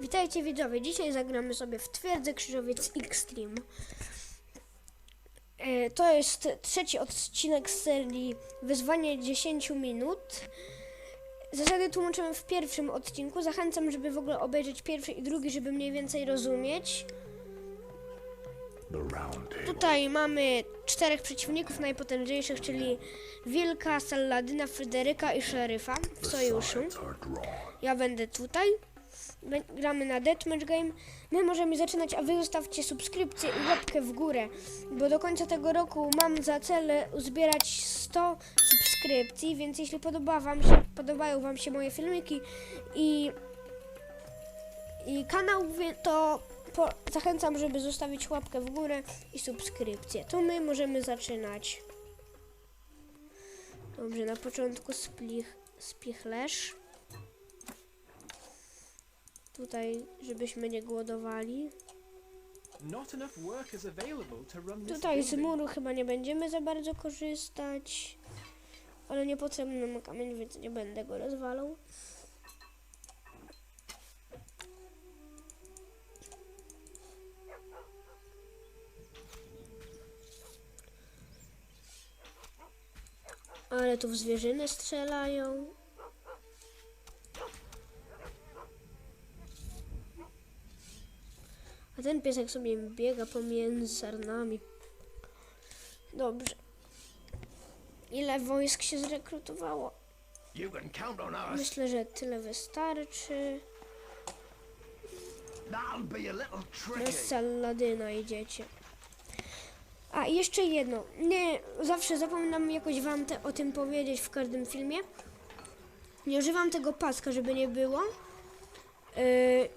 Witajcie widzowie, dzisiaj zagramy sobie w Twierdzę Krzyżowiec Extreme. E, To jest trzeci odcinek z serii Wyzwanie 10 minut. Zasady tłumaczymy w pierwszym odcinku. Zachęcam, żeby w ogóle obejrzeć pierwszy i drugi, żeby mniej więcej rozumieć. Tutaj mamy czterech przeciwników najpotężniejszych, czyli Wilka, Salladyna, Fryderyka i Szeryfa w sojuszu. Ja będę tutaj. Gramy na Deathmatch Game. My możemy zaczynać, a wy zostawcie subskrypcję i łapkę w górę, bo do końca tego roku mam za cel uzbierać 100 subskrypcji, więc jeśli podoba wam się, podobają wam się moje filmiki i, i kanał, to po, zachęcam, żeby zostawić łapkę w górę i subskrypcję. To my możemy zaczynać. Dobrze, na początku splich, spichlerz. Tutaj, żebyśmy nie głodowali. Tutaj z muru chyba nie będziemy za bardzo korzystać. Ale niepotrzebny nam kamień, więc nie będę go rozwalał. Ale tu w zwierzyny strzelają. A ten piesek sobie biega pomiędzy sarnami. Dobrze. Ile wojsk się zrekrutowało? Myślę, że tyle wystarczy. Bez. Saladyna idziecie. A i jeszcze jedno. Nie, zawsze zapominam jakoś wam te, o tym powiedzieć w każdym filmie. Nie używam tego paska, żeby nie było. Yy,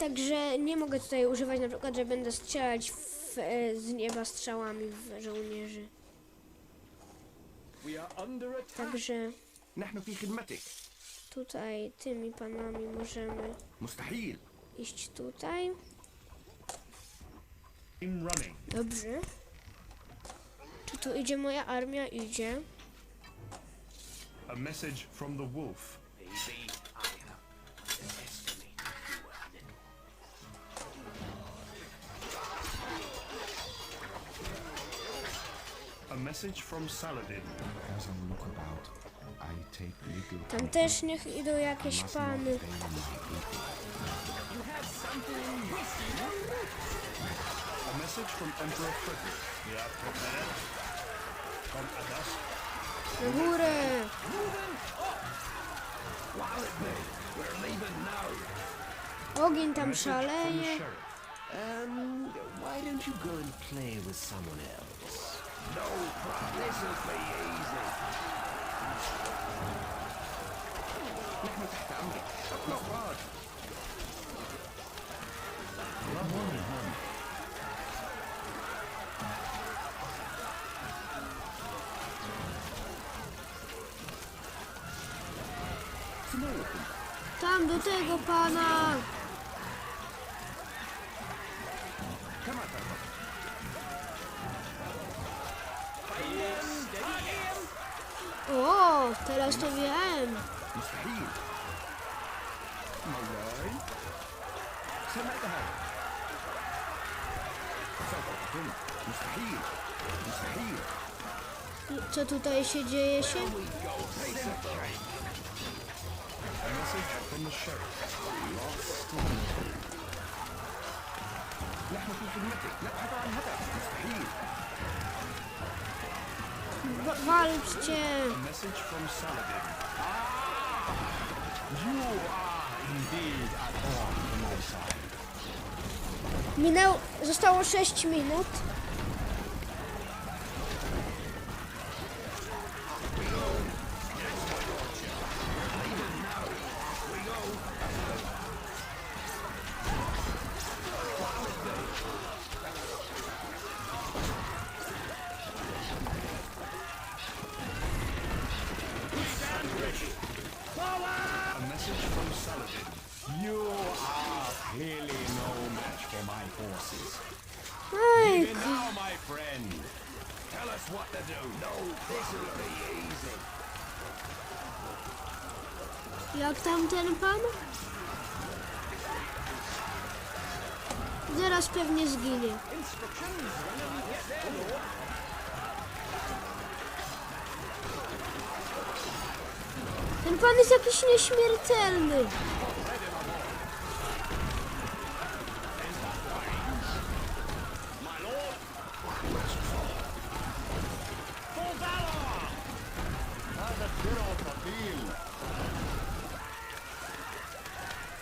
Także nie mogę tutaj używać na przykład, że będę strzelać w, e, z nieba strzałami w żołnierzy. Także tutaj tymi panami możemy iść tutaj. Dobrze. Czy tu idzie moja armia? Idzie. A message from the wolf. Message from Saladin. As I look about, I take little Tam też niech idą jakieś pany. fail my. A message from Emperor Frederick. We are prepared. From Adas. Na górę! We're leaving now. Ogień tam Message szaleje. Um, why don't you go and play with someone else? No problem. This'll be easy. Not hard. Not wondering, honey. Tam do tego pana! O, teraz to wiem. مستحيل. مولاي. سمعتها. سوف أقتل. مستحيل. مستحيل. I Co tutaj się dzieje się? A message from the sheriff. نحن في خدمتك. نبحث عن هدف. مستحيل. Side. Minęło, zostało 6 minut. What to jak tam ten pan? Zaraz pewnie zginie. Ten pan jest jakiś nieśmiertelny.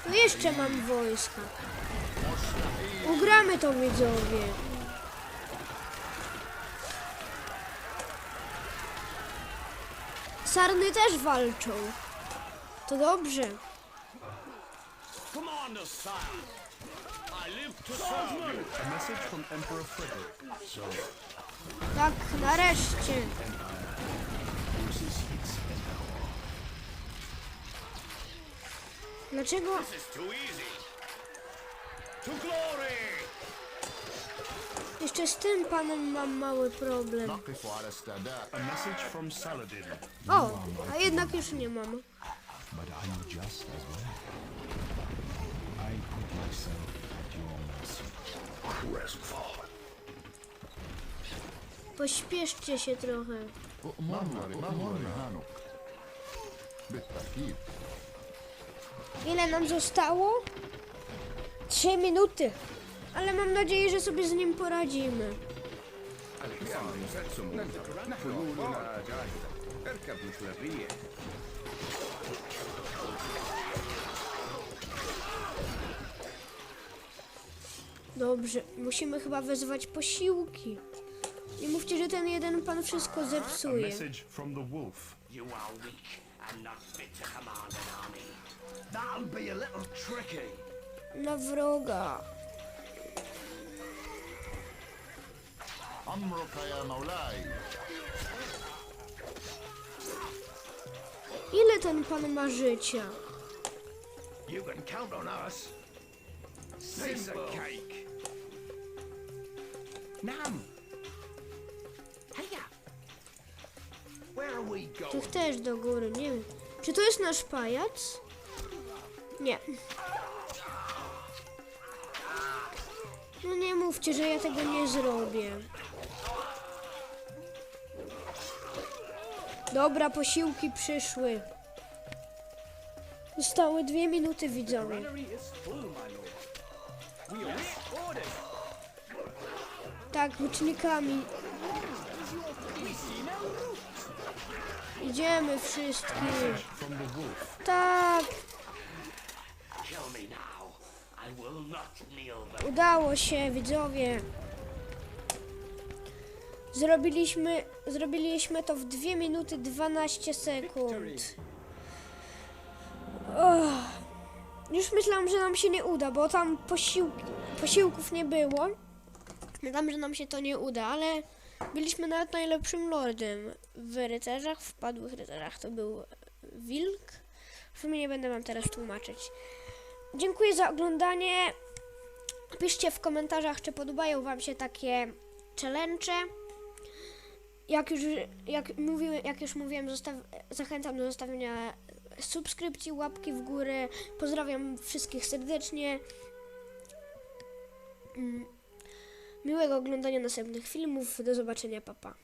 Tu jeszcze mam wojska. Ugramy to widzowie. Sarny też walczą. To dobrze. Commander, sire. I live to serve you. A message from Emperor Frederick. So, Tak, nareszcie. Dlaczego? Jeszcze z tym panem mam mały problem. O, a jednak już nie mam. Pośpieszcie się trochę. Ile nam zostało? 3 minuty. Ale mam nadzieję, że sobie z nim poradzimy. Dobrze, musimy chyba wezwać posiłki. Nie mówcie, że ten jeden pan wszystko zepsuje. message from the wolf. You are weak. Dla wroga. Ile ten pan ma życia? You can count on us. Simple. Piece of cake. Nam, Tych też do góry, nie wiem. Czy to jest nasz pajac? Nie. No nie mówcie, że ja tego nie zrobię. Dobra, posiłki przyszły. Zostały dwie minuty, widzowie. Granary is full, my lord. We await orders. Tak, łucznikami. Idziemy wszystkie. From the wolf. Tak, Kill me now. I will not kneel back. udało się, widzowie. Zrobiliśmy, zrobiliśmy to w 2 minuty 12 sekund. Och. Już myślałam, że nam się nie uda, bo tam posiłków nie było. Myślałam, że nam się to nie uda, ale byliśmy nawet najlepszym lordem w rycerzach, w padłych rycerzach. To był wilk. W sumie nie będę wam teraz tłumaczyć. Dziękuję za oglądanie. Piszcie w komentarzach, czy podobają Wam się takie challenge. Jak już, jak mówiłem, jak już mówiłem, zachęcam do zostawienia subskrypcji, łapki w górę. Pozdrawiam wszystkich serdecznie. Mm. Miłego oglądania następnych filmów. Do zobaczenia, papa.